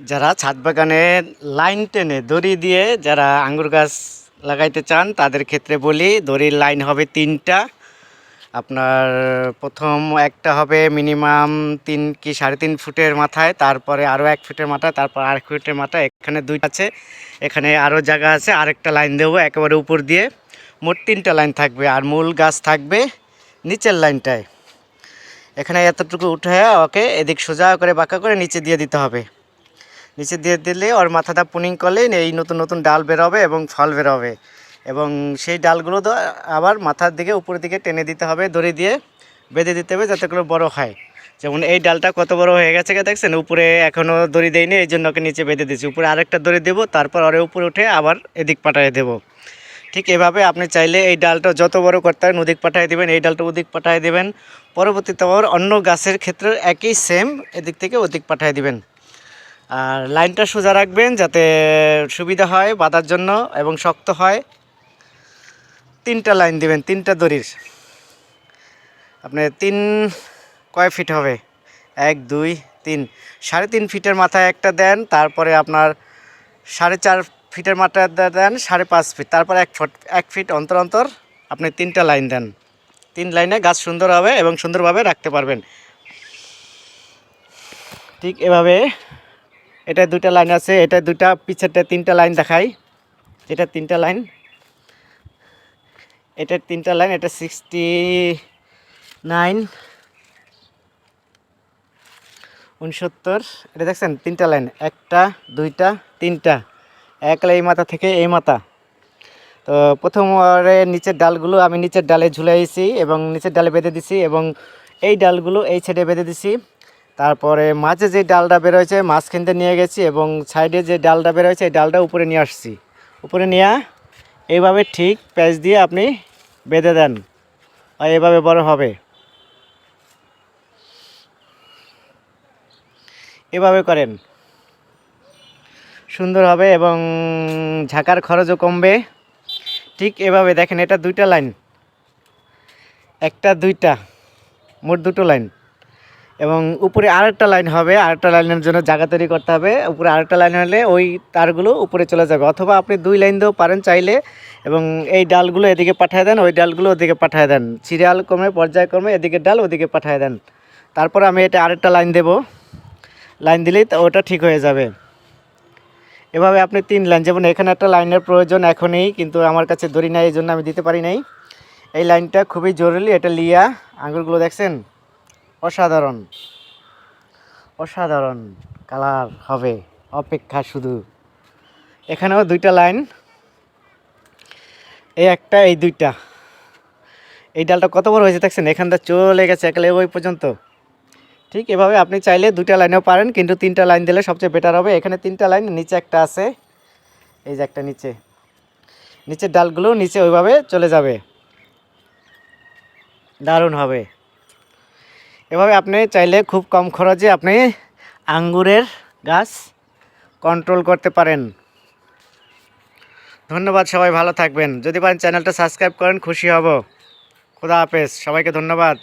যারা ছাদ বাগানে লাইন টেনে দড়ি দিয়ে যারা আঙ্গুর গাছ লাগাইতে চান, তাদের ক্ষেত্রে বলি দড়ির লাইন হবে তিনটা। আপনার প্রথম একটা হবে মিনিমাম তিন কি সাড়ে তিন ফুটের মাথায়, তারপরে আরও এক ফুটের মাথায়, তারপর আরেক ফুটের মাথায়, এখানে দুই আছে। এখানে আরও জায়গা আছে, আরেকটা লাইন দেবো একেবারে উপর দিয়ে। মোট তিনটা লাইন থাকবে আর মূল গাছ থাকবে নিচের লাইনটায়। এখানে এতটুকু উঠে ওকে এদিক সোজা করে বাঁকা করে নিচে দিয়ে দিতে হবে। নিচে দিয়ে দিলে ওর মাথাটা পুনিং করলে এই নতুন নতুন ডাল বেরোবে এবং ফল বেরোবে। এবং সেই ডালগুলো তো আবার মাথার দিকে, উপরের দিকে টেনে দিতে হবে, দড়ি দিয়ে বেঁধে দিতে হবে যাতে করে বড়ো হয়। যেমন এই ডালটা কত বড় হয়ে গেছে দেখছেন? উপরে এখনও দড়ি দেয়নি, এই জন্য ওকে নিচে বেঁধে দিচ্ছি উপরে আরেকটা দড়ি দেবো, তারপর ওরে উপরে উঠে আবার এদিক পাঠিয়ে দেবো। ঠিক এভাবে আপনি চাইলে এই ডালটা যত বড় করতে হয় ওদিক পাঠিয়ে দেবেন, এই ডালটা ওদিক পাঠিয়ে দেবেন। পরবর্তীতে আবার অন্য গাছের ক্ষেত্রে একই সেম এদিক থেকে ওদিক পাঠিয়ে দিবেন। আর লাইনটা সোজা রাখবেন যাতে সুবিধা হয়, বাঁধার জন্য এবং শক্ত হয়। তিনটা লাইন দিবেন, তিনটা দড়ির। আপনি তিন, কয় ফিট হবে? এক, দুই, তিন। সাড়ে তিন ফিটের মাথায় একটা দেন, তারপরে আপনার সাড়ে চার ফিটের মাথায় দেন, সাড়ে পাঁচ ফিট। তারপর এক ফুট, এক ফিট অন্তর অন্তর আপনি তিনটা লাইন দেন। তিন লাইনে গাছ সুন্দর হবে এবং সুন্দরভাবে রাখতে পারবেন। ঠিক এভাবে এটা দুটা লাইন আছে এটা দুটা পিছেরটা তিনটা লাইন দেখাই। এটা তিনটা লাইন। এটা তিনটা লাইন, এটা সিক্সটি নাইন উনসত্তর এটা দেখছেন? তিনটা লাইন, একটা, দুইটা, তিনটা। এক এই মাথা থেকে এই মাথা। তো প্রথমবারে নিচের ডালগুলো আমি নিচের ডালে ঝুলাইছি এবং নিচের ডালে বেঁধে দিছি এবং এই ডালগুলো এই সাইডে বেঁধে দিছি। তারপরে মাঝে যে ডালটা বেরোয়েছে দিয়ে নিয়ে গেছি এবং সাইডে যে ডালটা বেরোয়েছে, এই ডালটা উপরে নিয়ে আসছি। উপরে নিয়ে এইভাবে ঠিক প্যাচ দিয়ে আপনি বেঁধে দেন। আর এভাবে বড় হবে। এভাবে করেন। সুন্দর হবে এবং ঝাঁকার খরচও কমবে। ঠিক এভাবে দেখেন, এটা দুইটা লাইন। একটা, দুইটা, মোট দুটো লাইন। এবং উপরে আরেকটা লাইন হবে, আরেকটা লাইনের জন্য জায়গা তৈরি করতে হবে। উপরে আরেকটা লাইন হলে ওই তারগুলো উপরে চলে যাবে। অথবা আপনি দুই লাইন দিয়েও পারেন চাইলে এবং এই ডালগুলো এদিকে পাঠিয়ে দেন, ওই ডালগুলো ওদিকে পাঠিয়ে দেন। সিরিয়াল ক্রমে পর্যায়ক্রমে এদিকে ডাল ওদিকে পাঠিয়ে দেন। তারপর আমি এটা আরেকটা লাইন দেব। লাইন দিলেই তো ওটা ঠিক হয়ে যাবে। এভাবে আপনি তিন লাইন, যেমন এখানে একটা লাইনের প্রয়োজন এখনই, কিন্তু আমার কাছে দড়ি নাই, এই জন্য আমি দিতে পারি নাই। এই লাইনটা খুবই জরুরি, এটা লিয়া। আঙুরগুলো দেখছেন? অসাধারণ। অসাধারণ কালার হবে, অপেক্ষা শুধু। এখানেও দুইটা লাইন। এই একটা, এই দুইটা। এই ডালটা কত বড় হয়েছে দেখছেন? এখানটা চলে গেছে একালে ওই পর্যন্ত। ঠিক এভাবে আপনি চাইলে দুইটা লাইনেও পারেন, কিন্তু তিনটা লাইন দিলে সবচেয়ে বেটার হবে। এখানে তিনটা লাইন, নিচে একটা আছে। এই যে একটা নিচে। নিচের ডালগুলো নিচে ওইভাবে চলে যাবে। দারুণ হবে। এভাবে আপনি চাইলে খুব কম খরচে আপনি আঙ্গুরের গাছ কন্ট্রোল করতে পারেন। ধন্যবাদ, সবাই ভালো থাকবেন। যদি পারেন চ্যানেলটা সাবস্ক্রাইব করেন, খুশি হব। খোদা হাফেজ, সবাইকে ধন্যবাদ।